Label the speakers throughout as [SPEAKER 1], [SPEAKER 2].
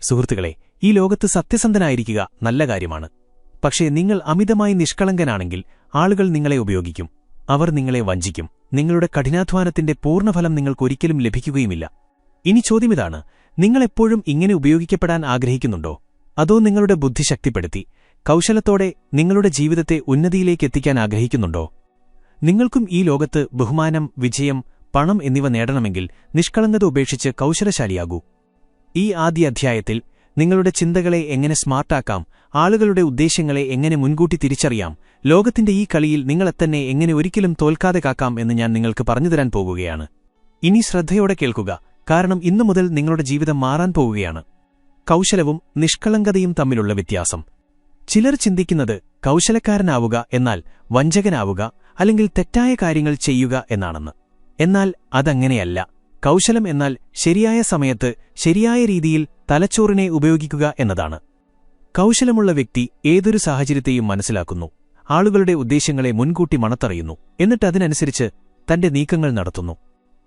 [SPEAKER 1] സുഹൃത്തുക്കളെ ഈ ലോകത്ത് സത്യസന്ധനായിരിക്കുക നല്ല കാര്യമാണ്. പക്ഷേ നിങ്ങൾ അമിതമായി നിഷ്കളങ്കനാണെങ്കിൽ ആളുകൾ നിങ്ങളെ ഉപയോഗിക്കും. അവർ നിങ്ങളെ വഞ്ചിക്കും. നിങ്ങളുടെ കഠിനാധ്വാനത്തിന്റെ പൂർണഫലം നിങ്ങൾക്കൊരിക്കലും ലഭിക്കുകയുമില്ല. ഇനി ചോദ്യമിതാണ് നിങ്ങളെപ്പോഴും ഇങ്ങനെ ഉപയോഗിക്കപ്പെടാൻ ആഗ്രഹിക്കുന്നുണ്ടോ? അതോ നിങ്ങളുടെ ബുദ്ധി ശക്തിപ്പെടുത്തി കൗശലത്തോടെ നിങ്ങളുടെ ജീവിതത്തെ ഉന്നതിയിലേക്ക് എത്തിക്കാൻ ആഗ്രഹിക്കുന്നുണ്ടോ? നിങ്ങൾക്കും ഈ ലോകത്ത് ബഹുമാനം വിജയം പണം എന്നിവ നേടണമെങ്കിൽ നിഷ്കളങ്കത ഉപേക്ഷിച്ച് കൗശലശാലിയാകൂ. ഈ ആദ്യ അധ്യായത്തിൽ നിങ്ങളുടെ ചിന്തകളെ എങ്ങനെ സ്മാർട്ടാക്കാം ആളുകളുടെ ഉദ്ദേശ്യങ്ങളെ എങ്ങനെ മുൻകൂട്ടി തിരിച്ചറിയാം ലോകത്തിന്റെ ഈ കളിയിൽ നിങ്ങളെത്തന്നെ എങ്ങനെ ഒരിക്കലും തോൽക്കാതെ കാക്കാം എന്ന് ഞാൻ നിങ്ങൾക്ക് പറഞ്ഞുതരാൻ പോകുകയാണ് ഇനി ശ്രദ്ധയോടെ കേൾക്കുക കാരണം ഇന്നു മുതൽ നിങ്ങളുടെ ജീവിതം മാറാൻ പോവുകയാണ്. കൗശലവും നിഷ്കളങ്കതയും തമ്മിലുള്ള വ്യത്യാസം. ചിലർ ചിന്തിക്കുന്നത് കൗശലക്കാരനാവുക എന്നാൽ വഞ്ചകനാവുക അല്ലെങ്കിൽ തെറ്റായ കാര്യങ്ങൾ ചെയ്യുക എന്നാണെന്ന്. എന്നാൽ അതങ്ങനെയല്ല. കൗശലം എന്നാൽ ശരിയായ സമയത്ത് ശരിയായ രീതിയിൽ തലച്ചോറിനെ ഉപയോഗിക്കുക എന്നതാണ്. കൗശലമുള്ള വ്യക്തി ഏതൊരു സാഹചര്യത്തെയും മനസ്സിലാക്കുന്നു ആളുകളുടെ ഉദ്ദേശ്യങ്ങളെ മുൻകൂട്ടി മണത്തറിയുന്നു എന്നിട്ടതിനനുസരിച്ച് തന്റെ നീക്കങ്ങൾ നടത്തുന്നു.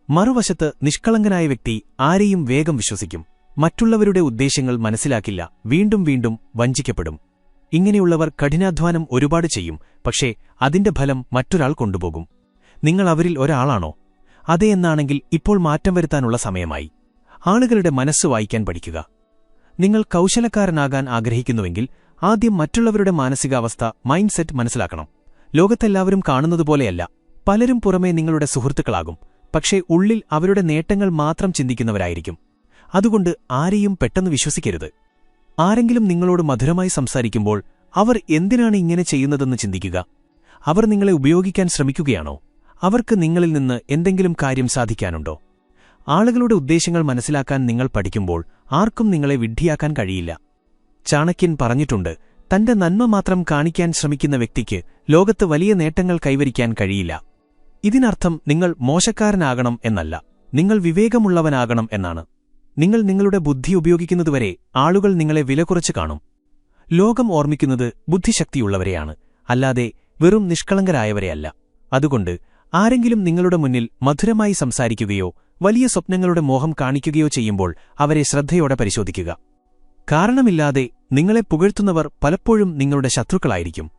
[SPEAKER 1] മറുവശത്ത് നിഷ്കളങ്കനായ വ്യക്തി ആരെയും വേഗം വിശ്വസിക്കും മറ്റുള്ളവരുടെ ഉദ്ദേശ്യങ്ങൾ മനസ്സിലാക്കില്ല വീണ്ടും വീണ്ടും വഞ്ചിക്കപ്പെടും. ഇങ്ങനെയുള്ളവർ കഠിനാധ്വാനം ഒരുപാട് ചെയ്യും പക്ഷേ അതിന്റെ ഫലം മറ്റൊരാൾ കൊണ്ടുപോകും. നിങ്ങൾ അവരിൽ ഒരാളാണോ? അതെ എന്നാണെങ്കിൽ ഇപ്പോൾ മാറ്റം വരുത്താനുള്ള സമയമായി. ആളുകളുടെ മനസ്സ് വായിക്കാൻ പഠിക്കുക. നിങ്ങൾ കൗശലക്കാരനാകാൻ ആഗ്രഹിക്കുന്നുവെങ്കിൽ ആദ്യം മറ്റുള്ളവരുടെ മാനസികാവസ്ഥ മൈൻഡ് സെറ്റ് മനസ്സിലാക്കണം. ലോകത്തെല്ലാവരും കാണുന്നതുപോലെയല്ല പലരും പുറമേ നിങ്ങളുടെ സുഹൃത്തുക്കളാകും പക്ഷേ ഉള്ളിൽ അവരുടെ നേട്ടങ്ങൾ മാത്രം ചിന്തിക്കുന്നവരായിരിക്കും. അതുകൊണ്ട് ആരെയും പെട്ടെന്ന് വിശ്വസിക്കരുത്. ആരെങ്കിലും നിങ്ങളോട് മധുരമായി സംസാരിക്കുമ്പോൾ അവർ എന്തിനാണ് ഇങ്ങനെ ചെയ്യുന്നതെന്ന് ചിന്തിക്കുക? അവർ നിങ്ങളെ ഉപയോഗിക്കാൻ ശ്രമിക്കുകയാണോ? അവർക്ക് നിങ്ങളിൽ നിന്ന് എന്തെങ്കിലും കാര്യം സാധിക്കാനുണ്ടോ? ആളുകളുടെ ഉദ്ദേശങ്ങൾ മനസ്സിലാക്കാൻ നിങ്ങൾ പഠിക്കുമ്പോൾ ആർക്കും നിങ്ങളെ വിഡ്ഢിയാക്കാൻ കഴിയില്ല. ചാണക്യൻ പറഞ്ഞിട്ടുണ്ട് തന്റെ നന്മ മാത്രം കാണിക്കാൻ ശ്രമിക്കുന്ന വ്യക്തിക്ക് ലോകത്ത് വലിയ നേട്ടങ്ങൾ കൈവരിക്കാൻ കഴിയില്ല. ഇതിനർത്ഥം നിങ്ങൾ മോശക്കാരനാകണം എന്നല്ല നിങ്ങൾ വിവേകമുള്ളവനാകണം എന്നാണ്. നിങ്ങൾ നിങ്ങളുടെ ബുദ്ധി ഉപയോഗിക്കുന്നതുവരെ ആളുകൾ നിങ്ങളെ വിലകുറച്ച് കാണും. ലോകം ഓർമ്മിക്കുന്നത് ബുദ്ധിശക്തിയുള്ളവരെയാണ് അല്ലാതെ വെറും നിഷ്കളങ്കരായവരെയല്ല. അതുകൊണ്ട് ആരെങ്കിലും നിങ്ങളുടെ മുന്നിൽ മധുരമായി സംസാരിക്കുകയോ വലിയ സ്വപ്നങ്ങളുടെ മോഹം കാണിക്കുകയോ ചെയ്യുമ്പോൾ അവരെ ശ്രദ്ധയോടെ പരിശോധിക്കുക. കാരണമില്ലാതെ നിങ്ങളെ പുകഴ്ത്തുന്നവർ പലപ്പോഴും നിങ്ങളുടെ ശത്രുക്കളായിരിക്കും.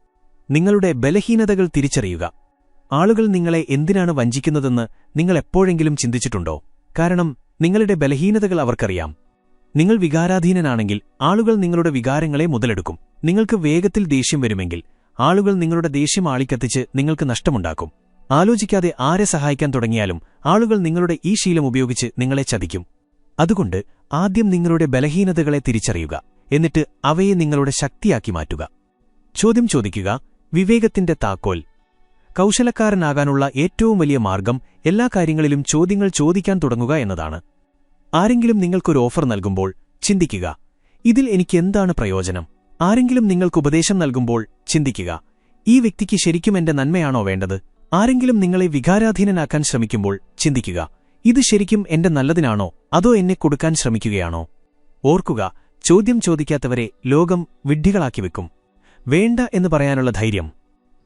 [SPEAKER 1] നിങ്ങളുടെ ബലഹീനതകൾ തിരിച്ചറിയുക. ആളുകൾ നിങ്ങളെ എന്തിനാണ് വഞ്ചിക്കുന്നതെന്ന് നിങ്ങൾ എപ്പോഴെങ്കിലും ചിന്തിച്ചിട്ടുണ്ടോ? കാരണം നിങ്ങളുടെ ബലഹീനതകൾ അവർക്കറിയാം. നിങ്ങൾ വികാരാധീനനാണെങ്കിൽ ആളുകൾ നിങ്ങളുടെ വികാരങ്ങളെ മുതലെടുക്കും. നിങ്ങൾക്ക് വേഗത്തിൽ ദേഷ്യം വരുമെങ്കിൽ ആളുകൾ നിങ്ങളുടെ ദേഷ്യം ആളിക്കത്തിച്ച് നിങ്ങൾക്ക് നഷ്ടമുണ്ടാക്കും. ആലോചിക്കാതെ ആരെ സഹായിക്കാൻ തുടങ്ങിയാലും ആളുകൾ നിങ്ങളുടെ ഈ ശീലം ഉപയോഗിച്ച് നിങ്ങളെ ചതിക്കും. അതുകൊണ്ട് ആദ്യം നിങ്ങളുടെ ബലഹീനതകളെ തിരിച്ചറിയുക എന്നിട്ട് അവയെ നിങ്ങളുടെ ശക്തിയാക്കി മാറ്റുക. ചോദ്യം ചോദിക്കുക വിവേകത്തിന്റെ താക്കോൽ. കൗശലക്കാരനാകാനുള്ള ഏറ്റവും വലിയ മാർഗം എല്ലാ കാര്യങ്ങളിലും ചോദ്യങ്ങൾ ചോദിക്കാൻ തുടങ്ങുക എന്നതാണ്. ആരെങ്കിലും നിങ്ങൾക്കൊരു ഓഫർ നൽകുമ്പോൾ ചിന്തിക്കുക ഇതിൽ എനിക്ക് എന്താണ് പ്രയോജനം? ആരെങ്കിലും നിങ്ങൾക്ക് ഉപദേശം നൽകുമ്പോൾ ചിന്തിക്കുക ഈ വ്യക്തിക്ക് ശരിക്കും എന്റെ നന്മയാണോ വേണ്ടത്? ആരെങ്കിലും നിങ്ങളെ വികാരാധീനനാക്കാൻ ശ്രമിക്കുമ്പോൾ ചിന്തിക്കുക ഇത് ശരിക്കും എന്റെ നല്ലതിനാണോ അതോ എന്നെ കൊടുക്കാൻ ശ്രമിക്കുകയാണോ? ഓർക്കുക ചോദ്യം ചോദിക്കാത്തവരെ ലോകം വിഡ്ഢികളാക്കി വെക്കും. വേണ്ട എന്ന് പറയാനുള്ള ധൈര്യം.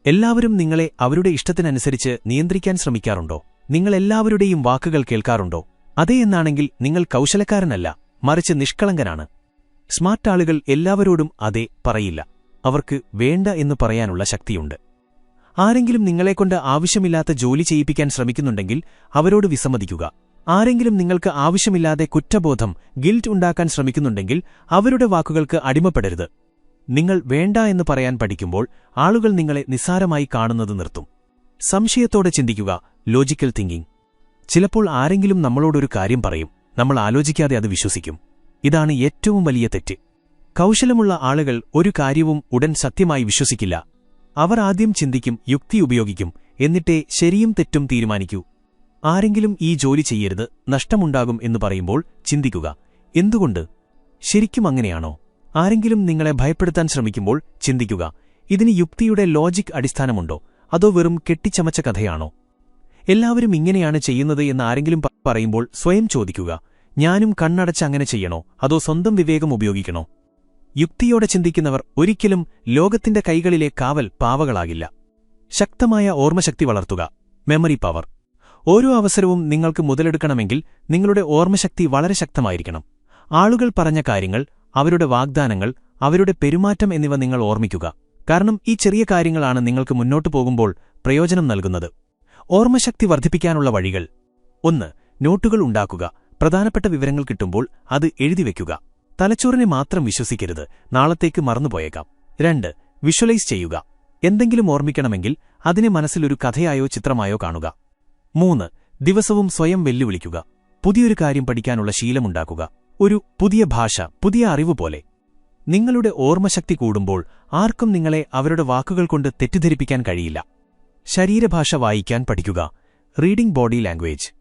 [SPEAKER 1] എല്ലാവരും നിങ്ങളെ അവരുടെ ഇഷ്ടത്തിനനുസരിച്ച് നിയന്ത്രിക്കാൻ ശ്രമിക്കാറുണ്ടോ? നിങ്ങളെല്ലാവരുടെയും വാക്കുകൾ കേൾക്കാറുണ്ടോ? അതേ എന്നാണെങ്കിൽ നിങ്ങൾ കൗശലക്കാരനല്ല മറിച്ച് നിഷ്കളങ്കനാണ്. സ്മാർട്ട് ആളുകൾ എല്ലാവരോടും അതേ പറയില്ല. അവർക്ക് വേണ്ട എന്ന് പറയാനുള്ള ശക്തിയുണ്ട്. ആരെങ്കിലും നിങ്ങളെക്കൊണ്ട് ആവശ്യമില്ലാത്ത ജോലി ചെയ്യിപ്പിക്കാൻ ശ്രമിക്കുന്നുണ്ടെങ്കിൽ അവരോട് വിസമ്മതിക്കുക. ആരെങ്കിലും നിങ്ങൾക്ക് ആവശ്യമില്ലാതെ കുറ്റബോധം ഗിൽറ്റ് ഉണ്ടാക്കാൻ ശ്രമിക്കുന്നുണ്ടെങ്കിൽ അവരുടെ വാക്കുകൾക്ക് അടിമപ്പെടരുത്. നിങ്ങൾ വേണ്ട എന്ന് പറയാൻ പഠിക്കുമ്പോൾ ആളുകൾ നിങ്ങളെ നിസ്സാരമായി കാണുന്നത് നിർത്തും. സംശയത്തോടെ ചിന്തിക്കുക ലോജിക്കൽ തിങ്കിംഗ് ചിലപ്പോൾ ആരെങ്കിലും നമ്മളോടൊരു കാര്യം പറയും നമ്മൾ ആലോചിക്കാതെ അത് വിശ്വസിക്കും. ഇതാണ് ഏറ്റവും വലിയ തെറ്റ്. കൗശലമുള്ള ആളുകൾ ഒരു കാര്യവും ഉടൻ സത്യമായി വിശ്വസിക്കില്ല. അവർ ആദ്യം ചിന്തിക്കും യുക്തി ഉപയോഗിക്കും എന്നിട്ടേ ശരിയും തെറ്റും തീരുമാനിക്കൂ. ആരെങ്കിലും ഈ ജോലി ചെയ്യരുത് നഷ്ടമുണ്ടാകും എന്ന് പറയുമ്പോൾ ചിന്തിക്കുക എന്തുകൊണ്ട്? ശരിക്കും അങ്ങനെയാണോ? ആരെങ്കിലും നിങ്ങളെ ഭയപ്പെടുത്താൻ ശ്രമിക്കുമ്പോൾ ചിന്തിക്കുക ഇതിന് യുക്തിയുടെ ലോജിക് അടിസ്ഥാനമുണ്ടോ? അതോ വെറും കെട്ടിച്ചമച്ച കഥയാണോ? എല്ലാവരും ഇങ്ങനെയാണ് ചെയ്യുന്നത് എന്ന് ആരെങ്കിലും പറയുമ്പോൾ സ്വയം ചോദിക്കുക ഞാനും കണ്ണടച്ച് അങ്ങനെ ചെയ്യണോ? അതോ സ്വന്തം വിവേകം ഉപയോഗിക്കണോ? യുക്തിയോടെ ചിന്തിക്കുന്നവർ ഒരിക്കലും ലോകത്തിന്റെ കൈകളിലെ കാവൽ പാവകളാകില്ല. ശക്തമായ ഓർമ്മശക്തി വളർത്തുക. മെമ്മറി പവർ ഓരോ അവസരവും നിങ്ങൾക്ക് മുതലെടുക്കണമെങ്കിൽ നിങ്ങളുടെ ഓർമ്മശക്തി വളരെ ശക്തമായിരിക്കണം. ആളുകൾ പറഞ്ഞ കാര്യങ്ങൾ അവരുടെ വാഗ്ദാനങ്ങൾ അവരുടെ പെരുമാറ്റം എന്നിവ നിങ്ങൾ ഓർമ്മിക്കുക. കാരണം ഈ ചെറിയ കാര്യങ്ങളാണ് നിങ്ങൾക്ക് മുന്നോട്ടു പോകുമ്പോൾ പ്രയോജനം നൽകുന്നത്. ഓർമ്മശക്തി വർദ്ധിപ്പിക്കാനുള്ള വഴികൾ. ഒന്ന് നോട്ടുകൾ ഉണ്ടാക്കുക. പ്രധാനപ്പെട്ട വിവരങ്ങൾ കിട്ടുമ്പോൾ അത് എഴുതിവെക്കുക തലച്ചോറിനെ മാത്രം വിശ്വസിക്കരുത്. നാളത്തേക്ക് മറന്നുപോയേക്കാം. രണ്ട് വിഷ്വലൈസ് ചെയ്യുക. എന്തെങ്കിലും ഓർമ്മിക്കണമെങ്കിൽ അതിനെ മനസ്സിലൊരു കഥയായോ ചിത്രമായോ കാണുക. മൂന്ന് ദിവസവും സ്വയം വെല്ലുവിളിക്കുക. പുതിയൊരു കാര്യം പഠിക്കാനുള്ള ശീലമുണ്ടാക്കുക. ഒരു പുതിയ ഭാഷ പുതിയ അറിവ് പോലെ. നിങ്ങളുടെ ഓർമ്മശക്തി കൂടുമ്പോൾ ആർക്കും നിങ്ങളെ അവരുടെ വാക്കുകൾ കൊണ്ട് തെറ്റിദ്ധരിപ്പിക്കാൻ കഴിയില്ല. ശരീരഭാഷ വായിക്കാൻ പഠിക്കുക. Reading body language.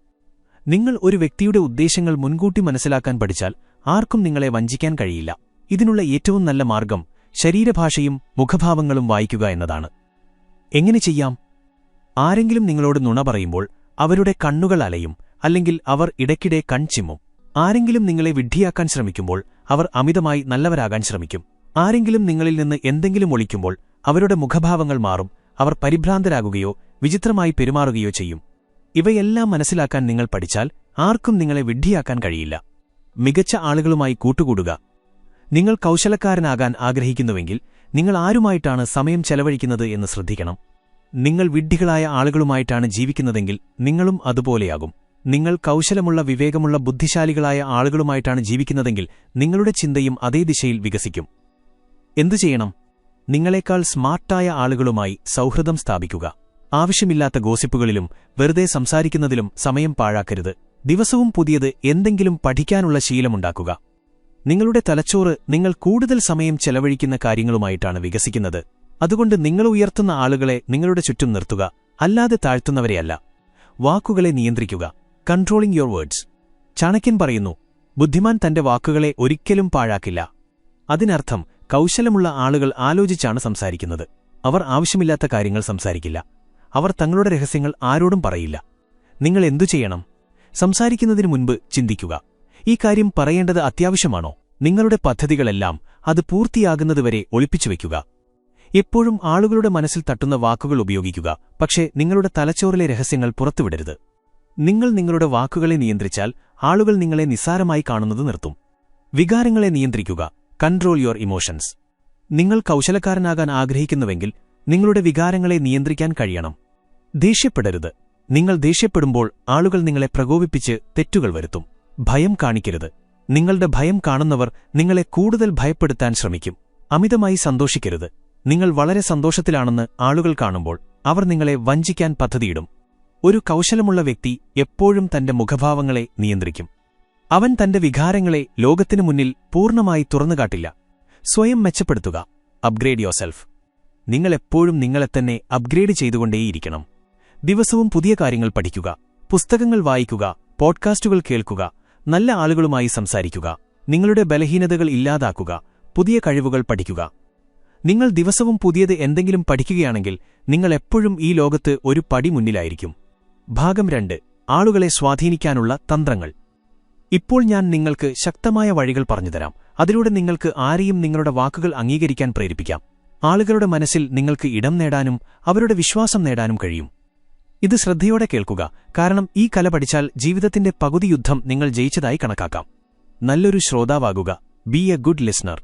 [SPEAKER 1] നിങ്ങൾ ഒരു വ്യക്തിയുടെ ഉദ്ദേശങ്ങൾ മുൻകൂട്ടി മനസ്സിലാക്കാൻ പഠിച്ചാൽ ആർക്കും നിങ്ങളെ വഞ്ചിക്കാൻ കഴിയില്ല. ഇതിനുള്ള ഏറ്റവും നല്ല മാർഗം ശരീരഭാഷയും മുഖഭാവങ്ങളും വായിക്കുക എന്നതാണ്. എങ്ങനെ ചെയ്യാം? ആരെങ്കിലും നിങ്ങളോട് നുണ പറയുമ്പോൾ അവരുടെ കണ്ണുകൾ അലയും അല്ലെങ്കിൽ അവർ ഇടയ്ക്കിടെ കൺചിമ്മും ആരെങ്കിലും നിങ്ങളെ വിഡ്ഢിയാക്കാൻ ശ്രമിക്കുമ്പോൾ അവർ അമിതമായി നല്ലവരാകാൻ ശ്രമിക്കും. ആരെങ്കിലും നിങ്ങളിൽ നിന്ന് എന്തെങ്കിലും ഒളിക്കുമ്പോൾ അവരുടെ മുഖഭാവങ്ങൾ മാറും അവർ പരിഭ്രാന്തരാകുകയോ വിചിത്രമായി പെരുമാറുകയോ ചെയ്യും. ഇവയെല്ലാം മനസ്സിലാക്കാൻ നിങ്ങൾ പഠിച്ചാൽ ആർക്കും നിങ്ങളെ വിഡ്ഢിയാക്കാൻ കഴിയില്ല. മികച്ച ആളുകളുമായി കൂട്ടുകൂടുക. നിങ്ങൾ കൗശലക്കാരനാകാൻ ആഗ്രഹിക്കുന്നുവെങ്കിൽ നിങ്ങൾ ആരുമായിട്ടാണ് സമയം ചെലവഴിക്കുന്നത് എന്ന് ശ്രദ്ധിക്കണം. നിങ്ങൾ വിഡ്ഢികളായ ആളുകളുമായിട്ടാണ് ജീവിക്കുന്നതെങ്കിൽ നിങ്ങളും അതുപോലെയാകും. നിങ്ങൾ കൗശലമുള്ള വിവേകമുള്ള ബുദ്ധിശാലികളായ ആളുകളുമായിട്ടാണ് ജീവിക്കുന്നതെങ്കിൽ നിങ്ങളുടെ ചിന്തയും അതേ ദിശയിൽ വികസിക്കും. എന്തു ചെയ്യണം? നിങ്ങളെക്കാൾ സ്മാർട്ടായ ആളുകളുമായി സൗഹൃദം സ്ഥാപിക്കുക. ആവശ്യമില്ലാത്ത ഗോസിപ്പുകളിലും വെറുതെ സംസാരിക്കുന്നതിലും സമയം പാഴാക്കരുത്. ദിവസവും പുതിയത് എന്തെങ്കിലും പഠിക്കാനുള്ള ശീലമുണ്ടാക്കുക. നിങ്ങളുടെ തലച്ചോറ് നിങ്ങൾ കൂടുതൽ സമയം ചെലവഴിക്കുന്ന കാര്യങ്ങളുമായിട്ടാണ് വികസിക്കുന്നത്. അതുകൊണ്ട് നിങ്ങൾ ഉയർത്തുന്ന ആളുകളെ നിങ്ങളുടെ ചുറ്റും നിർത്തുക അല്ലാതെ താഴ്ത്തുന്നവരെയല്ല. വാക്കുകളെ നിയന്ത്രിക്കുക കൺട്രോളിംഗ് യുവർ വേർഡ്സ് ചാണക്യൻ പറയുന്നു ബുദ്ധിമാൻ തന്റെ വാക്കുകളെ ഒരിക്കലും പാഴാക്കില്ല. അതിനർത്ഥം കൗശലമുള്ള ആളുകൾ ആലോചിച്ചാണ് സംസാരിക്കുന്നത്. അവർ ആവശ്യമില്ലാത്ത കാര്യങ്ങൾ സംസാരിക്കില്ല. അവർ തങ്ങളുടെ രഹസ്യങ്ങൾ ആരോടും പറയില്ല. നിങ്ങൾ എന്തു ചെയ്യണം? സംസാരിക്കുന്നതിനു മുൻപ് ചിന്തിക്കുക. ഈ കാര്യം പറയേണ്ടത് അത്യാവശ്യമാണോ? നിങ്ങളുടെ പദ്ധതികളെല്ലാം അത് പൂർത്തിയാകുന്നതുവരെ ഒളിപ്പിച്ചുവെക്കുക എപ്പോഴും ആളുകളുടെ മനസ്സിൽ തട്ടുന്ന വാക്കുകൾ ഉപയോഗിക്കുക. പക്ഷേ നിങ്ങളുടെ തലച്ചോറിലെ രഹസ്യങ്ങൾ പുറത്തുവിടരുത്. നിങ്ങൾ നിങ്ങളുടെ വാക്കുകളെ നിയന്ത്രിച്ചാൽ ആളുകൾ നിങ്ങളെ നിസ്സാരമായി കാണുന്നത് നിർത്തും. വികാരങ്ങളെ നിയന്ത്രിക്കുക. Control your emotions. നിങ്ങൾ കൗശലക്കാരനാകാൻ ആഗ്രഹിക്കുന്നുവെങ്കിൽ നിങ്ങളുടെ വികാരങ്ങളെ നിയന്ത്രിക്കാൻ കഴിയണം. ദേഷ്യപ്പെടരുത്. നിങ്ങൾ ദേഷ്യപ്പെടുമ്പോൾ ആളുകൾ നിങ്ങളെ പ്രകോപിപ്പിച്ച് തെറ്റുകൾ വരുത്തും. ഭയം കാണിക്കരുത്. നിങ്ങളുടെ ഭയം കാണുന്നവർ നിങ്ങളെ കൂടുതൽ ഭയപ്പെടുത്താൻ ശ്രമിക്കും. അമിതമായി സന്തോഷിക്കരുത്. നിങ്ങൾ വളരെ സന്തോഷത്തിലാണെന്ന് ആളുകൾ കാണുമ്പോൾ അവർ നിങ്ങളെ വഞ്ചിക്കാൻ പദ്ധതിയിടും. ഒരു കൗശലമുള്ള വ്യക്തി എപ്പോഴും തന്റെ മുഖഭാവങ്ങളെ നിയന്ത്രിക്കും. അവൻ തന്റെ വികാരങ്ങളെ ലോകത്തിനു മുന്നിൽ പൂർണമായി തുറന്നുകാട്ടില്ല. സ്വയം മെച്ചപ്പെടുത്തുക. അപ്ഗ്രേഡ് യോസെൽഫ് നിങ്ങളെപ്പോഴും നിങ്ങളെത്തന്നെ അപ്ഗ്രേഡ് ചെയ്തുകൊണ്ടേയിരിക്കണം. ദിവസവും പുതിയ കാര്യങ്ങൾ പഠിക്കുക പുസ്തകങ്ങൾ വായിക്കുക പോഡ്കാസ്റ്റുകൾ കേൾക്കുക നല്ല ആളുകളുമായി സംസാരിക്കുക നിങ്ങളുടെ ബലഹീനതകൾ ഇല്ലാതാക്കുക പുതിയ കഴിവുകൾ പഠിക്കുക. നിങ്ങൾ ദിവസവും പുതിയത് എന്തെങ്കിലും പഠിക്കുകയാണെങ്കിൽ നിങ്ങൾ എപ്പോഴും ഈ ലോകത്ത് ഒരു പടി മുന്നിലായിരിക്കും. ഭാഗം രണ്ട് ആളുകളെ സ്വാധീനിക്കാനുള്ള തന്ത്രങ്ങൾ. ഇപ്പോൾ ഞാൻ നിങ്ങൾക്ക് ശക്തമായ വഴികൾ പറഞ്ഞുതരാം. അതിലൂടെ നിങ്ങൾക്ക് ആരെയും നിങ്ങളുടെ വാക്കുകൾ അംഗീകരിക്കാൻ പ്രേരിപ്പിക്കാം. ആളുകളുടെ മനസ്സിൽ നിങ്ങൾക്ക് ഇടം നേടാനും അവരുടെ വിശ്വാസം നേടാനും കഴിയും. ഇത് ശ്രദ്ധയോടെ കേൾക്കുക. കാരണം ഈ കല പഠിച്ചാൽ ജീവിതത്തിന്റെ പകുതി യുദ്ധം നിങ്ങൾ ജയിച്ചതായി കണക്കാക്കാം. നല്ലൊരു ശ്രോതാവാകുക. ബി എ ഗുഡ് ലിസ്ണർ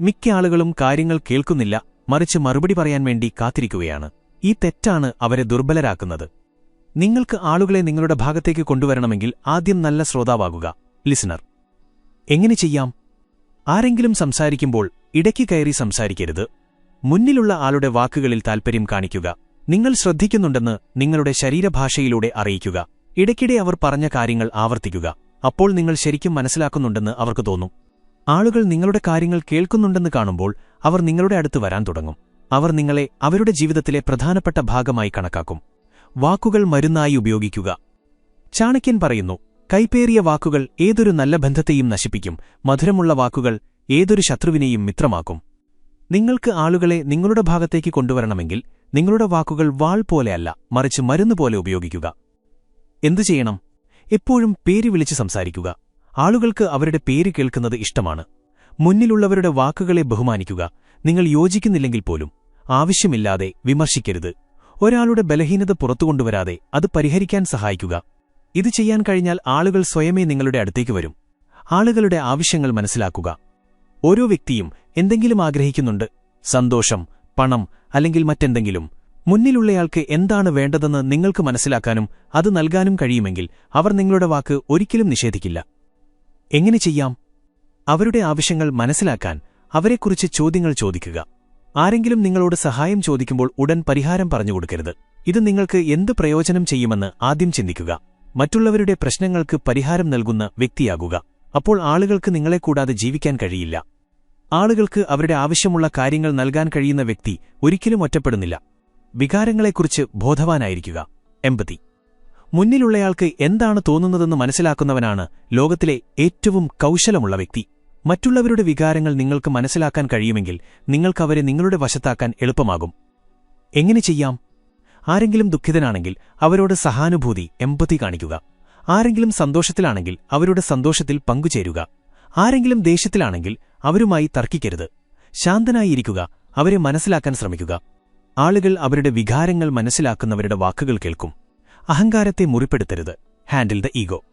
[SPEAKER 1] മിക്ക ആളുകളും കാര്യങ്ങൾ കേൾക്കുന്നില്ല മറിച്ച് മറുപടി പറയാൻ വേണ്ടി കാത്തിരിക്കുകയാണ്. ഈ തെറ്റാണ് അവരെ ദുർബലരാക്കുന്നത്. നിങ്ങൾക്ക് ആളുകളെ നിങ്ങളുടെ ഭാഗത്തേക്ക് കൊണ്ടുവരണമെങ്കിൽ ആദ്യം നല്ല ശ്രോതാവാകുക. ലിസണർ എങ്ങനെ ചെയ്യാം? ആരെങ്കിലും സംസാരിക്കുമ്പോൾ ഇടയ്ക്ക് കയറി സംസാരിക്കരുത്. മുന്നിലുള്ള ആളുടെ വാക്കുകളിൽ താൽപ്പര്യം കാണിക്കുക. നിങ്ങൾ ശ്രദ്ധിക്കുന്നുണ്ടെന്ന് നിങ്ങളുടെ ശരീരഭാഷയിലൂടെ അറിയിക്കുക. ഇടയ്ക്കിടെ അവർ പറഞ്ഞ കാര്യങ്ങൾ ആവർത്തിക്കുക. അപ്പോൾ നിങ്ങൾ ശരിക്കും മനസ്സിലാക്കുന്നുണ്ടെന്ന് അവർക്ക് തോന്നും. ആളുകൾ നിങ്ങളുടെ കാര്യങ്ങൾ കേൾക്കുന്നുണ്ടെന്ന് കാണുമ്പോൾ അവർ നിങ്ങളുടെ അടുത്ത് വരാൻ തുടങ്ങും. അവർ നിങ്ങളെ അവരുടെ ജീവിതത്തിലെ പ്രധാനപ്പെട്ട ഭാഗമായി കണക്കാക്കും. വാക്കുകൾ മരുന്നായി ഉപയോഗിക്കുക. ചാണക്യൻ പറയുന്നു കൈപ്പേറിയ വാക്കുകൾ ഏതൊരു നല്ല ബന്ധത്തെയും നശിപ്പിക്കും. മധുരമുള്ള വാക്കുകൾ ഏതൊരു ശത്രുവിനെയും മിത്രമാക്കും. നിങ്ങൾക്ക് ആളുകളെ നിങ്ങളുടെ ഭാഗത്തേക്ക് കൊണ്ടുവരണമെങ്കിൽ നിങ്ങളുടെ വാക്കുകൾ വാൾ പോലെയല്ല മറിച്ച് മരുന്ന് പോലെ ഉപയോഗിക്കുക. എന്തു ചെയ്യണം? എപ്പോഴും പേര് വിളിച്ച് സംസാരിക്കുക. ആളുകൾക്ക് അവരുടെ പേര് കേൾക്കുന്നത് ഇഷ്ടമാണ്. മുന്നിലുള്ളവരുടെ വാക്കുകളെ ബഹുമാനിക്കുക. നിങ്ങൾ യോജിക്കുന്നില്ലെങ്കിൽ പോലും. ആവശ്യമില്ലാതെ വിമർശിക്കരുത്. ഒരാളുടെ ബലഹീനത പുറത്തുകൊണ്ടുവരാതെ അത് പരിഹരിക്കാൻ സഹായിക്കുക. ഇത് ചെയ്യാൻ കഴിഞ്ഞാൽ ആളുകൾ സ്വയമേ നിങ്ങളുടെ അടുത്തേക്ക് വരും. ആളുകളുടെ ആവശ്യങ്ങൾ മനസ്സിലാക്കുക. ഓരോ വ്യക്തിയും എന്തെങ്കിലും ആഗ്രഹിക്കുന്നുണ്ട്. സന്തോഷം പണം അല്ലെങ്കിൽ മറ്റെന്തെങ്കിലും. മുന്നിലുള്ളയാൾക്ക് എന്താണ് വേണ്ടതെന്ന് നിങ്ങൾക്ക് മനസ്സിലാക്കാനും അത് നൽകാനും കഴിയുമെങ്കിൽ അവർ നിങ്ങളുടെ വാക്ക് ഒരിക്കലും നിഷേധിക്കില്ല. എങ്ങനെ ചെയ്യാം? അവരുടെ ആവശ്യങ്ങൾ മനസ്സിലാക്കാൻ അവരെക്കുറിച്ച് ചോദ്യങ്ങൾ ചോദിക്കുക. ആരെങ്കിലും നിങ്ങളോട് സഹായം ചോദിക്കുമ്പോൾ ഉടൻ പരിഹാരം പറഞ്ഞുകൊടുക്കരുത് ഇത് നിങ്ങൾക്ക് എന്ത് പ്രയോജനം ചെയ്യുമെന്ന് ആദ്യം ചിന്തിക്കുക. മറ്റുള്ളവരുടെ പ്രശ്നങ്ങൾക്ക് പരിഹാരം നൽകുന്ന വ്യക്തിയാകുക. അപ്പോൾ ആളുകൾക്ക് നിങ്ങളെക്കൂടാതെ ജീവിക്കാൻ കഴിയില്ല. ആളുകൾക്ക് അവരുടെ ആവശ്യമുള്ള കാര്യങ്ങൾ നൽകാൻ കഴിയുന്ന വ്യക്തി ഒരിക്കലും ഒറ്റപ്പെടുന്നില്ല. വികാരങ്ങളെക്കുറിച്ച് ബോധവാനായിരിക്കുക. എമ്പതി. മുന്നിലുള്ളയാൾക്ക് എന്താണ് തോന്നുന്നതെന്ന് മനസ്സിലാക്കുന്നവനാണ് ലോകത്തിലെ ഏറ്റവും കൗശലമുള്ള വ്യക്തി. മറ്റുള്ളവരുടെ വികാരങ്ങൾ നിങ്ങൾക്ക് മനസ്സിലാക്കാൻ കഴിയുമെങ്കിൽ നിങ്ങൾക്കവരെ നിങ്ങളുടെ വശത്താക്കാൻ എളുപ്പമാകും. എങ്ങനെ ചെയ്യാം? ആരെങ്കിലും ദുഃഖിതനാണെങ്കിൽ അവരോട് സഹാനുഭൂതി എമ്പതി കാണിക്കുക. ആരെങ്കിലും സന്തോഷത്തിലാണെങ്കിൽ അവരുടെ സന്തോഷത്തിൽ പങ്കുചേരുക. ആരെങ്കിലും ദേഷ്യത്തിലാണെങ്കിൽ അവരുമായി തർക്കിക്കരുത്. ശാന്തനായിരിക്കുക അവരെ മനസ്സിലാക്കാൻ ശ്രമിക്കുക. ആളുകൾ അവരുടെ വികാരങ്ങൾ മനസ്സിലാക്കുന്നവരുടെ വാക്കുകൾ കേൾക്കും. അഹങ്കാരത്തെ മുറിപ്പെടുത്തരുത്. ഹാൻഡിൽ ദ ഈഗോ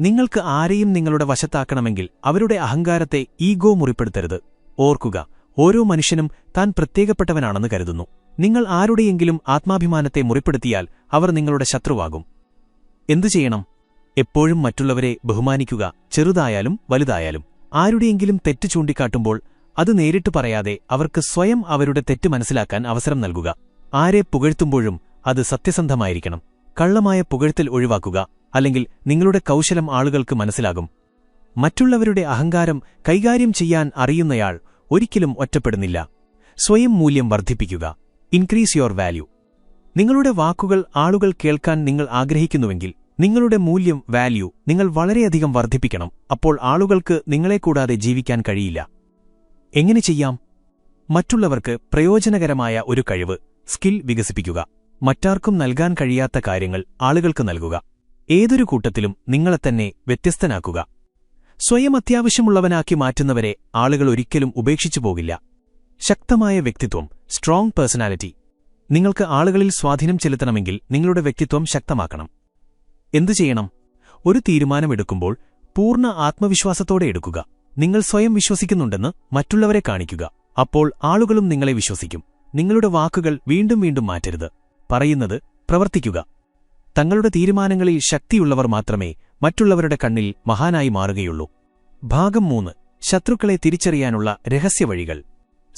[SPEAKER 1] നിങ്ങൾക്ക് ആരെയും നിങ്ങളുടെ വശത്താക്കണമെങ്കിൽ അവരുടെ അഹങ്കാരത്തെ ഈഗോ മുറിപ്പെടുത്തരുത്. ഓർക്കുക ഓരോ മനുഷ്യനും താൻ പ്രത്യേകപ്പെട്ടവനാണെന്ന് കരുതുന്നു. നിങ്ങൾ ആരുടെയെങ്കിലും ആത്മാഭിമാനത്തെ മുറിപ്പെടുത്തിയാൽ അവർ നിങ്ങളുടെ ശത്രുവാകും. എന്തു ചെയ്യണം? എപ്പോഴും മറ്റുള്ളവരെ ബഹുമാനിക്കുക ചെറുതായാലും വലുതായാലും. ആരുടെയെങ്കിലും തെറ്റ് ചൂണ്ടിക്കാട്ടുമ്പോൾ അത് നേരിട്ട് പറയാതെ അവർക്ക് സ്വയം അവരുടെ തെറ്റ് മനസ്സിലാക്കാൻ അവസരം നൽകുക. ആരെ പുകഴ്ത്തുമ്പോഴും അത് സത്യസന്ധമായിരിക്കണം. കള്ളമായ പുകഴ്ത്തൽ ഒഴിവാക്കുക അല്ലെങ്കിൽ നിങ്ങളുടെ കൗശലം ആളുകൾക്ക് മനസ്സിലാകും. മറ്റുള്ളവരുടെ അഹങ്കാരം കൈകാര്യം ചെയ്യാൻ അറിയുന്നയാൾ ഒരിക്കലും ഒറ്റപ്പെടുന്നില്ല. സ്വയം മൂല്യം വർദ്ധിപ്പിക്കുക. Increase your value. നിങ്ങളുടെ വാക്കുകൾ ആളുകൾ കേൾക്കാൻ നിങ്ങൾ ആഗ്രഹിക്കുന്നുവെങ്കിൽ നിങ്ങളുടെ മൂല്യം വാല്യൂ നിങ്ങൾ വളരെയധികം വർദ്ധിപ്പിക്കണം. അപ്പോൾ ആളുകൾക്ക് നിങ്ങളെക്കൂടാതെ ജീവിക്കാൻ കഴിയില്ല. എങ്ങനെ ചെയ്യാം? മറ്റുള്ളവർക്ക് പ്രയോജനകരമായ ഒരു കഴിവ് സ്കിൽ വികസിപ്പിക്കുക. മറ്റാർക്കും നൽകാൻ കഴിയാത്ത കാര്യങ്ങൾ ആളുകൾക്ക് നൽകുക. ഏതൊരു കൂട്ടത്തിലും നിങ്ങളെത്തന്നെ വ്യത്യസ്തനാക്കുക. സ്വയം അത്യാവശ്യമുള്ളവനാക്കി മാറ്റുന്നവരെ ആളുകൾ ഒരിക്കലും ഉപേക്ഷിച്ചു പോകില്ല. ശക്തമായ വ്യക്തിത്വം സ്ട്രോങ് പേഴ്സണാലിറ്റി നിങ്ങൾക്ക് ആളുകളിൽ സ്വാധീനം ചെലുത്തണമെങ്കിൽ നിങ്ങളുടെ വ്യക്തിത്വം ശക്തമാക്കണം. എന്തു ചെയ്യണം? ഒരു തീരുമാനമെടുക്കുമ്പോൾ പൂർണ ആത്മവിശ്വാസത്തോടെ എടുക്കുക. നിങ്ങൾ സ്വയം വിശ്വസിക്കുന്നുണ്ടെന്ന് മറ്റുള്ളവരെ കാണിക്കുക. അപ്പോൾ ആളുകളും നിങ്ങളെ വിശ്വസിക്കും. നിങ്ങളുടെ വാക്കുകൾ വീണ്ടും വീണ്ടും മാറ്റരുത്. പറയുന്നത് പ്രവർത്തിക്കുക. തങ്ങളുടെ തീരുമാനങ്ങളിൽ ശക്തിയുള്ളവർ മാത്രമേ മറ്റുള്ളവരുടെ കണ്ണിൽ മഹാനായി മാറുകയുള്ളൂ. ഭാഗം മൂന്ന്. ശത്രുക്കളെ തിരിച്ചറിയാനുള്ള രഹസ്യവഴികൾ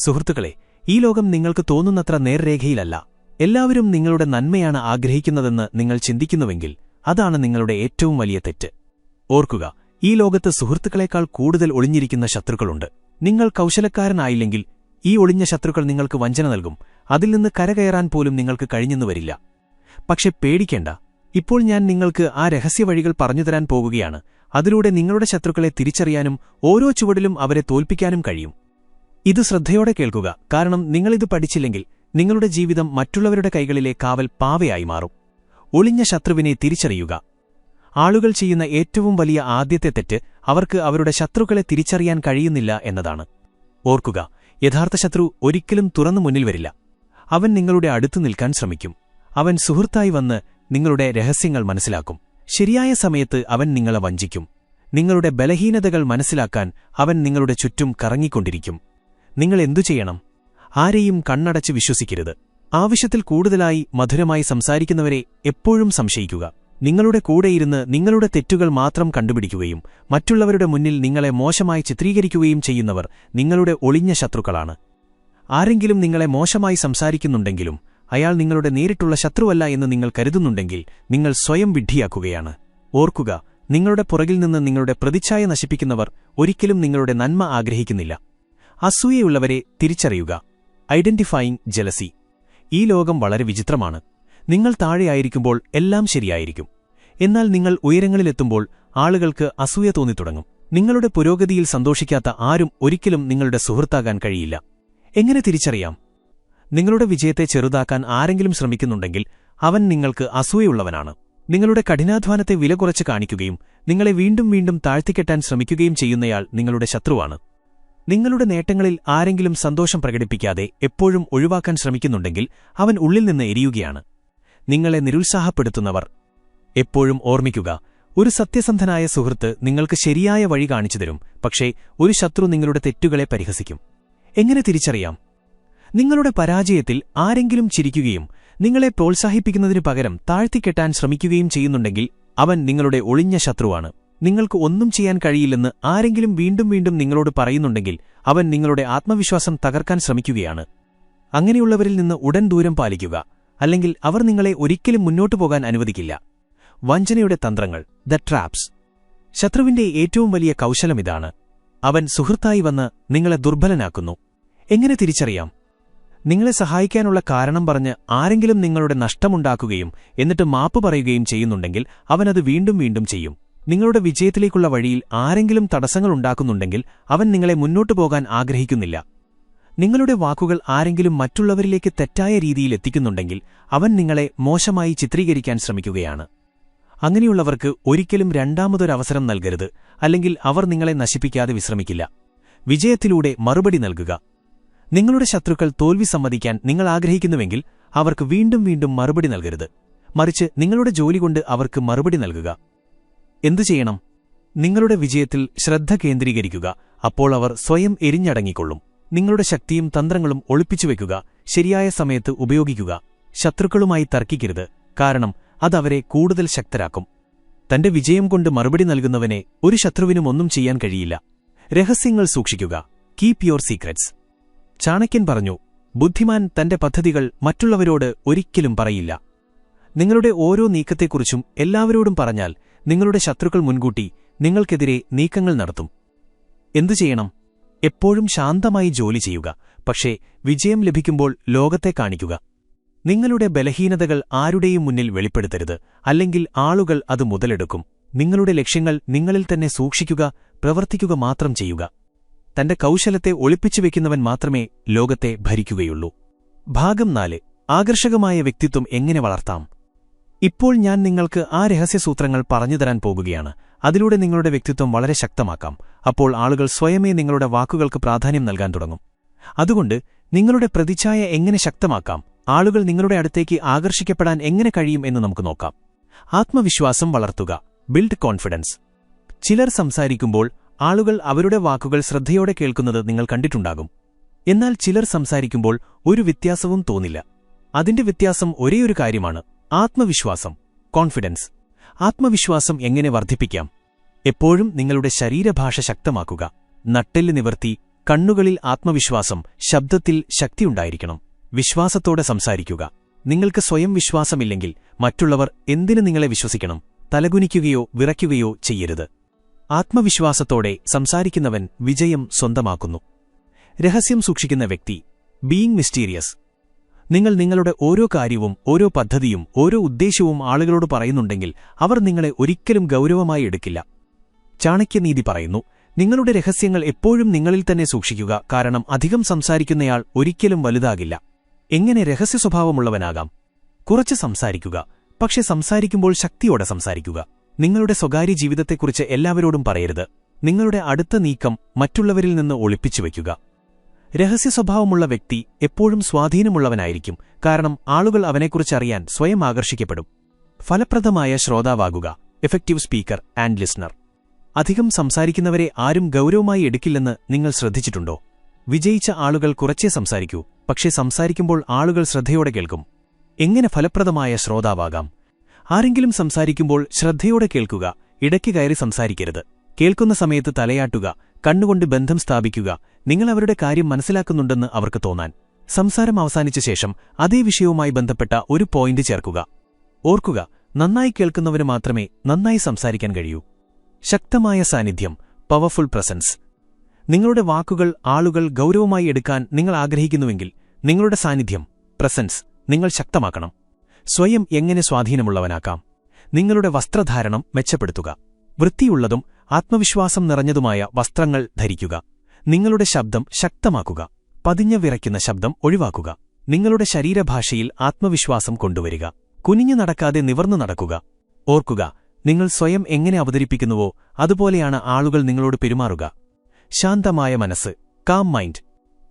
[SPEAKER 1] സുഹൃത്തുക്കളെ ഈ ലോകം നിങ്ങൾക്ക് തോന്നുന്നത്ര നേർരേഖയിലല്ല. എല്ലാവരും നിങ്ങളുടെ നന്മയാണ് ആഗ്രഹിക്കുന്നതെന്ന് നിങ്ങൾ ചിന്തിക്കുന്നുവെങ്കിൽ അതാണ് നിങ്ങളുടെ ഏറ്റവും വലിയ തെറ്റ്. ഓർക്കുക ഈ ലോകത്ത് സുഹൃത്തുക്കളെക്കാൾ കൂടുതൽ ഒളിഞ്ഞിരിക്കുന്ന ശത്രുക്കളുണ്ട്. നിങ്ങൾ കൗശലക്കാരനായില്ലെങ്കിൽ ഈ ഒളിഞ്ഞ ശത്രുക്കൾ നിങ്ങൾക്ക് വഞ്ചന നൽകും. അതിൽ നിന്ന് കരകയറാൻ പോലും നിങ്ങൾക്ക് കഴിഞ്ഞെന്നു വരില്ല. പക്ഷെ പേടിക്കേണ്ട ഇപ്പോൾ ഞാൻ നിങ്ങൾക്ക് ആ രഹസ്യ വഴികൾ പറഞ്ഞുതരാൻ പോകുകയാണ്. അതിലൂടെ നിങ്ങളുടെ ശത്രുക്കളെ തിരിച്ചറിയാനും ഓരോ ചുവടിലും അവരെ തോൽപ്പിക്കാനും കഴിയും. ഇത് ശ്രദ്ധയോടെ കേൾക്കുക കാരണം നിങ്ങളിത് പഠിച്ചില്ലെങ്കിൽ നിങ്ങളുടെ ജീവിതം മറ്റുള്ളവരുടെ കൈകളിലെ കാവൽ പാവയായി മാറും. ഒളിഞ്ഞ ശത്രുവിനെ തിരിച്ചറിയുക. ആളുകൾ ചെയ്യുന്ന ഏറ്റവും വലിയ ആദ്യത്തെ തെറ്റ് അവർക്ക് അവരുടെ ശത്രുക്കളെ തിരിച്ചറിയാൻ കഴിയുന്നില്ല എന്നതാണ്. ഓർക്കുക യഥാർത്ഥ ശത്രു ഒരിക്കലും തുറന്നു മുന്നിൽ വരില്ല. അവൻ നിങ്ങളുടെ അടുത്തു നിൽക്കാൻ ശ്രമിക്കും. അവൻ സുഹൃത്തായി വന്ന് നിങ്ങളുടെ രഹസ്യങ്ങൾ മനസ്സിലാക്കും. ശരിയായ സമയത്ത് അവൻ നിങ്ങളെ വഞ്ചിക്കും. നിങ്ങളുടെ ബലഹീനതകൾ മനസ്സിലാക്കാൻ അവൻ നിങ്ങളുടെ ചുറ്റും കറങ്ങിക്കൊണ്ടിരിക്കും. നിങ്ങൾ എന്തു ചെയ്യണം? ആരെയും കണ്ണടച്ച് വിശ്വസിക്കരുത്. ആവശ്യത്തിൽ കൂടുതലായി മധുരമായി സംസാരിക്കുന്നവരെ എപ്പോഴും സംശയിക്കുക. നിങ്ങളുടെ കൂടെയിരുന്ന് നിങ്ങളുടെ തെറ്റുകൾ മാത്രം കണ്ടുപിടിക്കുകയും മറ്റുള്ളവരുടെ മുന്നിൽ നിങ്ങളെ മോശമായി ചിത്രീകരിക്കുകയും ചെയ്യുന്നവർ നിങ്ങളുടെ ഒളിഞ്ഞ ശത്രുക്കളാണ്. ആരെങ്കിലും നിങ്ങളെ മോശമായി സംസാരിക്കുന്നുണ്ടെങ്കിലും അയാൾ നിങ്ങളുടെ നേരിട്ടുള്ള ശത്രുവല്ല എന്ന് നിങ്ങൾ കരുതുന്നുണ്ടെങ്കിൽ നിങ്ങൾ സ്വയം വിഡ്ഢിയാക്കുകയാണ്. ഓർക്കുക നിങ്ങളുടെ പുറകിൽ നിന്ന് നിങ്ങളുടെ പ്രതിച്ഛായ നശിപ്പിക്കുന്നവർ ഒരിക്കലും നിങ്ങളുടെ നന്മ ആഗ്രഹിക്കുന്നില്ല. അസൂയയുള്ളവരെ തിരിച്ചറിയുക. Identifying jealousy. ഈ ലോകം വളരെ വിചിത്രമാണ്. നിങ്ങൾ താഴെയായിരിക്കുമ്പോൾ എല്ലാം ശരിയായിരിക്കും. എന്നാൽ നിങ്ങൾ ഉയരങ്ങളിലെത്തുമ്പോൾ ആളുകൾക്ക് അസൂയ തോന്നിത്തുടങ്ങും. നിങ്ങളുടെ പുരോഗതിയിൽ സന്തോഷിക്കാത്ത ആരും ഒരിക്കലും നിങ്ങളുടെ സുഹൃത്താകാൻ കഴിയില്ല. എങ്ങനെ തിരിച്ചറിയാം? നിങ്ങളുടെ വിജയത്തെ ചെറുതാക്കാൻ ആരെങ്കിലും ശ്രമിക്കുന്നുണ്ടെങ്കിൽ അവൻ നിങ്ങൾക്ക് അസൂയുള്ളവനാണ് നിങ്ങളുടെ കഠിനാധ്വാനത്തെ വില കുറച്ച് കാണിക്കുകയും നിങ്ങളെ വീണ്ടും വീണ്ടും താഴ്ത്തിക്കെട്ടാൻ ശ്രമിക്കുകയും ചെയ്യുന്നയാൾ നിങ്ങളുടെ ശത്രുവാണ്. നിങ്ങളുടെ നേട്ടങ്ങളിൽ ആരെങ്കിലും സന്തോഷം പ്രകടിപ്പിക്കാതെ എപ്പോഴും ഒഴിവാക്കാൻ ശ്രമിക്കുന്നുണ്ടെങ്കിൽ അവൻ ഉള്ളിൽ നിന്ന് എരിയുകയാണ്. നിങ്ങളെ നിരുത്സാഹപ്പെടുത്തുന്നവർ. എപ്പോഴും ഓർമ്മിക്കുക ഒരു സത്യസന്ധനായ സുഹൃത്ത് നിങ്ങൾക്ക് ശരിയായ വഴി കാണിച്ചു തരും പക്ഷേ ഒരു ശത്രു നിങ്ങളുടെ തെറ്റുകളെ പരിഹസിക്കും. എങ്ങനെ തിരിച്ചറിയാം? നിങ്ങളുടെ പരാജയത്തിൽ ആരെങ്കിലും ചിരിക്കുകയും നിങ്ങളെ പ്രോത്സാഹിപ്പിക്കുന്നതിനു പകരം താഴ്ത്തിക്കെട്ടാൻ ശ്രമിക്കുകയും ചെയ്യുന്നുണ്ടെങ്കിൽ അവൻ നിങ്ങളുടെ ഒളിഞ്ഞ ശത്രുവാണ്. നിങ്ങൾക്ക് ഒന്നും ചെയ്യാൻ കഴിയില്ലെന്ന് ആരെങ്കിലും വീണ്ടും വീണ്ടും നിങ്ങളോട് പറയുന്നുണ്ടെങ്കിൽ അവൻ നിങ്ങളുടെ ആത്മവിശ്വാസം തകർക്കാൻ ശ്രമിക്കുകയാണ്. അങ്ങനെയുള്ളവരിൽ നിന്ന് ഉടൻ ദൂരം പാലിക്കുക അല്ലെങ്കിൽ അവർ നിങ്ങളെ ഒരിക്കലും മുന്നോട്ടു പോകാൻ അനുവദിക്കില്ല. വഞ്ചനയുടെ തന്ത്രങ്ങൾ ദ ട്രാപ്സ് ശത്രുവിന്റെ ഏറ്റവും വലിയ കൗശലമിതാണ് അവൻ സുഹൃത്തായി വന്ന് നിങ്ങളെ ദുർബലനാക്കുന്നു. എങ്ങനെ തിരിച്ചറിയാം? നിങ്ങളെ സഹായിക്കാനുള്ള കാരണം പറഞ്ഞ് ആരെങ്കിലും നിങ്ങളുടെ നഷ്ടമുണ്ടാക്കുകയും എന്നിട്ട് മാപ്പ് പറയുകയും ചെയ്യുന്നുണ്ടെങ്കിൽ അവനത് വീണ്ടും വീണ്ടും ചെയ്യും. നിങ്ങളുടെ വിജയത്തിലേക്കുള്ള വഴിയിൽ ആരെങ്കിലും തടസ്സങ്ങൾ ഉണ്ടാക്കുന്നുണ്ടെങ്കിൽ അവൻ നിങ്ങളെ മുന്നോട്ടു പോകാൻ ആഗ്രഹിക്കുന്നില്ല. നിങ്ങളുടെ വാക്കുകൾ ആരെങ്കിലും മറ്റുള്ളവരിലേക്ക് തെറ്റായ രീതിയിൽ എത്തിക്കുന്നുണ്ടെങ്കിൽ അവൻ നിങ്ങളെ മോശമായി ചിത്രീകരിക്കാൻ ശ്രമിക്കുകയാണ്. അങ്ങനെയുള്ളവർക്ക് ഒരിക്കലും രണ്ടാമതൊരവസരം നൽകരുത് അല്ലെങ്കിൽ അവർ നിങ്ങളെ നശിപ്പിക്കാതെ വിശ്രമിക്കില്ല. വിജയത്തിലൂടെ മറുപടി നൽകുക. നിങ്ങളുടെ ശത്രുക്കൾ തോൽവി സമ്മതിക്കാൻ നിങ്ങൾ ആഗ്രഹിക്കുന്നുവെങ്കിൽ അവർക്ക് വീണ്ടും വീണ്ടും മറുപടി നൽകരുത്. മറിച്ച് നിങ്ങളുടെ ജോലി കൊണ്ട് അവർക്ക് മറുപടി നൽകുക. എന്തു ചെയ്യണം? നിങ്ങളുടെ വിജയത്തിൽ ശ്രദ്ധ കേന്ദ്രീകരിക്കുക. അപ്പോൾ അവർ സ്വയം എരിഞ്ഞടങ്ങിക്കൊള്ളും. നിങ്ങളുടെ ശക്തിയും തന്ത്രങ്ങളും ഒളിപ്പിച്ചു ഒളിപ്പിച്ചുവെക്കുക ശരിയായ സമയത്ത് ഉപയോഗിക്കുക. ശത്രുക്കളുമായി തർക്കിക്കരുത്. കാരണം അതവരെ കൂടുതൽ ശക്തരാക്കും. തന്റെ വിജയം കൊണ്ട് മറുപടി നൽകുന്നവനെ ഒരു ശത്രുവിനും ഒന്നും ചെയ്യാൻ കഴിയില്ല. രഹസ്യങ്ങൾ സൂക്ഷിക്കുക. കീപ് യുവർ സീക്രറ്റ്സ് ചാണക്യൻ പറഞ്ഞു ബുദ്ധിമാൻ തന്റെ പദ്ധതികൾ മറ്റുള്ളവരോട് ഒരിക്കലും പറയില്ല. നിങ്ങളുടെ ഓരോ നീക്കത്തെക്കുറിച്ചും എല്ലാവരോടും പറഞ്ഞാൽ നിങ്ങളുടെ ശത്രുക്കൾ മുൻകൂട്ടി നിങ്ങൾക്കെതിരെ നീക്കങ്ങൾ നടത്തും. എന്തു ചെയ്യണം? എപ്പോഴും ശാന്തമായി ജോലി ചെയ്യുക പക്ഷേ വിജയം ലഭിക്കുമ്പോൾ ലോകത്തെ കാണിക്കുക. നിങ്ങളുടെ ബലഹീനതകൾ ആരുടെയും മുന്നിൽ വെളിപ്പെടുത്തരുത് അല്ലെങ്കിൽ ആളുകൾ അത് മുതലെടുക്കും. നിങ്ങളുടെ ലക്ഷ്യങ്ങൾ നിങ്ങളിൽ തന്നെ സൂക്ഷിക്കുക പ്രവർത്തിക്കുക മാത്രം ചെയ്യുക. തന്റെ കൗശലത്തെ ഒളിപ്പിച്ചുവെക്കുന്നവൻ മാത്രമേ ലോകത്തെ ഭരിക്കുകയുള്ളൂ. ഭാഗം നാല്. ആകർഷകമായ വ്യക്തിത്വം എങ്ങനെ വളർത്താം? ഇപ്പോൾ ഞാൻ നിങ്ങൾക്ക് ആ രഹസ്യസൂത്രങ്ങൾ പറഞ്ഞുതരാൻ പോകുകയാണ്. അതിലൂടെ നിങ്ങളുടെ വ്യക്തിത്വം വളരെ ശക്തമാക്കാം. അപ്പോൾ ആളുകൾ സ്വയമേ നിങ്ങളുടെ വാക്കുകൾക്ക് പ്രാധാന്യം നൽകാൻ തുടങ്ങും. അതുകൊണ്ട് നിങ്ങളുടെ പ്രതിച്ഛായ എങ്ങനെ ശക്തമാക്കാം? ആളുകൾ നിങ്ങളുടെ അടുത്തേക്ക് ആകർഷിക്കപ്പെടാൻ എങ്ങനെ കഴിയും എന്ന് നമുക്ക് നോക്കാം. ആത്മവിശ്വാസം വളർത്തുക. Build confidence. ചിലർ സംസാരിക്കുമ്പോൾ ആളുകൾ അവരുടെ വാക്കുകൾ ശ്രദ്ധയോടെ കേൾക്കുന്നത് നിങ്ങൾ കണ്ടിട്ടുണ്ടാകും. എന്നാൽ ചിലർ സംസാരിക്കുമ്പോൾ ഒരു വ്യത്യാസവും തോന്നില്ല. അതിന്റെ വ്യത്യാസം ഒരേയൊരു കാര്യമാണ്. ആത്മവിശ്വാസം കോൺഫിഡൻസ് ആത്മവിശ്വാസം എങ്ങനെ വർദ്ധിപ്പിക്കാം? എപ്പോഴും നിങ്ങളുടെ ശരീരഭാഷ ശക്തമാക്കുക. നട്ടെല്ല് നിവർത്തി കണ്ണുകളിൽ ആത്മവിശ്വാസം ശബ്ദത്തിൽ ശക്തിയുണ്ടായിരിക്കണം വിശ്വാസത്തോടെ സംസാരിക്കുക. നിങ്ങൾക്ക് സ്വയം വിശ്വാസമില്ലെങ്കിൽ മറ്റുള്ളവർ എന്തിനു നിങ്ങളെ വിശ്വസിക്കണം? തലകുനിക്കുകയോ വിറയ്ക്കുകയോ ചെയ്യരുത്. ആത്മവിശ്വാസത്തോടെ സംസാരിക്കുന്നവൻ വിജയം സ്വന്തമാക്കുന്നു. രഹസ്യം സൂക്ഷിക്കുന്ന വ്യക്തി ബീയിങ് മിസ്റ്റീരിയസ് നിങ്ങൾ നിങ്ങളുടെ ഓരോ കാര്യവും ഓരോ പദ്ധതിയും ഓരോ ഉദ്ദേശവും ആളുകളോട് പറയുന്നുണ്ടെങ്കിൽ അവർ നിങ്ങളെ ഒരിക്കലും ഗൗരവമായി എടുക്കില്ല. ചാണക്യനീതി പറയുന്നു നിങ്ങളുടെ രഹസ്യങ്ങൾ എപ്പോഴും നിങ്ങളിൽ തന്നെ സൂക്ഷിക്കുക കാരണം അധികം സംസാരിക്കുന്നയാൾ ഒരിക്കലും വലുതാകില്ല. എങ്ങനെ രഹസ്യ സ്വഭാവമുള്ളവനാകാം? കുറച്ച് സംസാരിക്കുക പക്ഷെ സംസാരിക്കുമ്പോൾ ശക്തിയോടെ സംസാരിക്കുക. നിങ്ങളുടെ സ്വകാര്യ ജീവിതത്തെക്കുറിച്ച് എല്ലാവരോടും പറയരുത്. നിങ്ങളുടെ അടുത്ത നീക്കം മറ്റുള്ളവരിൽ നിന്ന് ഒളിപ്പിച്ചു ഒളിപ്പിച്ചുവെക്കുക. രഹസ്യ സ്വഭാവമുള്ള വ്യക്തി എപ്പോഴും സ്വാധീനമുള്ളവനായിരിക്കും. കാരണം ആളുകൾ അവനെക്കുറിച്ചറിയാൻ സ്വയം ആകർഷിക്കപ്പെടും. ഫലപ്രദമായ ശ്രോതാവാകുക. Effective speaker and listener. അധികം സംസാരിക്കുന്നവരെ ആരും ഗൗരവമായി എടുക്കില്ലെന്ന് നിങ്ങൾ ശ്രദ്ധിച്ചിട്ടുണ്ടോ? വിജയിച്ച ആളുകൾ കുറച്ചേ സംസാരിക്കൂ. പക്ഷേ സംസാരിക്കുമ്പോൾ ആളുകൾ ശ്രദ്ധയോടെ കേൾക്കും. എങ്ങനെ ഫലപ്രദമായ ശ്രോതാവാകാം? ആരെങ്കിലും സംസാരിക്കുമ്പോൾ ശ്രദ്ധയോടെ കേൾക്കുക ഇടയ്ക്ക് കയറി സംസാരിക്കരുത്. കേൾക്കുന്ന സമയത്ത് തലയാട്ടുക കണ്ണുകൊണ്ട് ബന്ധം സ്ഥാപിക്കുക നിങ്ങൾ അവരുടെ കാര്യം മനസ്സിലാക്കുന്നുണ്ടെന്ന് അവർക്ക് തോന്നാൻ. സംസാരം അവസാനിച്ച ശേഷം അതേ വിഷയവുമായി ബന്ധപ്പെട്ട ഒരു പോയിന്റ് ചേർക്കുക. ഓർക്കുക നന്നായി കേൾക്കുന്നവന് മാത്രമേ നന്നായി സംസാരിക്കാൻ കഴിയൂ. ശക്തമായ സാന്നിധ്യം പവർഫുൾ പ്രസൻസ് നിങ്ങളുടെ വാക്കുകൾ ആളുകൾ ഗൗരവമായി എടുക്കാൻ നിങ്ങൾ ആഗ്രഹിക്കുന്നുവെങ്കിൽ നിങ്ങളുടെ സാന്നിധ്യം പ്രസൻസ് നിങ്ങൾ ശക്തമാക്കണം. സ്വയം എങ്ങനെ സ്വാധീനമുള്ളവനാക്കാം. നിങ്ങളുടെ വസ്ത്രധാരണം മെച്ചപ്പെടുത്തുക. വൃത്തിയുള്ളതും ആത്മവിശ്വാസം നിറഞ്ഞതുമായ വസ്ത്രങ്ങൾ ധരിക്കുക. നിങ്ങളുടെ ശബ്ദം ശക്തമാക്കുക. പതിഞ്ഞ വിറയ്ക്കുന്ന ശബ്ദം ഒഴിവാക്കുക. നിങ്ങളുടെ ശരീരഭാഷയിൽ ആത്മവിശ്വാസം കൊണ്ടുവരിക. കുനിഞ്ഞു നടക്കാതെ നിവർന്നു നടക്കുക. ഓർക്കുക നിങ്ങൾ സ്വയം എങ്ങനെ അവതരിപ്പിക്കുന്നുവോ അതുപോലെയാണ് ആളുകൾ നിങ്ങളോട് പെരുമാറുക. ശാന്തമായ മനസ്സ് കാം മൈൻഡ്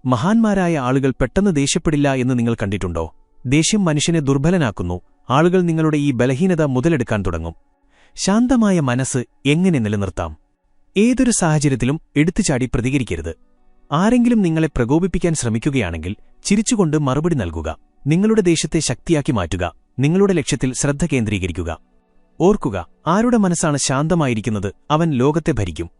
[SPEAKER 1] മഹാന്മാരായ ആളുകൾ പെട്ടെന്ന് ദേഷ്യപ്പെടില്ല എന്ന് നിങ്ങൾ കണ്ടിട്ടുണ്ടോ? ദേഷ്യം മനുഷ്യനെ ദുർബലനാക്കുന്നു. ആളുകൾ നിങ്ങളുടെ ഈ ബലഹീനത മുതലെടുക്കാൻ തുടങ്ങും. ശാന്തമായ മനസ്സ് എങ്ങനെ നിലനിർത്താം? ഏതൊരു സാഹചര്യത്തിലും എടുത്തുചാടി പ്രതികരിക്കരുത്. ആരെങ്കിലും നിങ്ങളെ പ്രകോപിപ്പിക്കാൻ ശ്രമിക്കുകയാണെങ്കിൽ ചിരിച്ചുകൊണ്ട് മറുപടി നൽകുക. നിങ്ങളുടെ ദേശത്തെ ശക്തിയാക്കി മാറ്റുക. നിങ്ങളുടെ ലക്ഷ്യത്തിൽ ശ്രദ്ധ കേന്ദ്രീകരിക്കുക. ഓർക്കുക ആരുടെ മനസ്സാണ് ശാന്തമായിരിക്കുന്നത് അവൻ ലോകത്തെ ഭരിക്കും.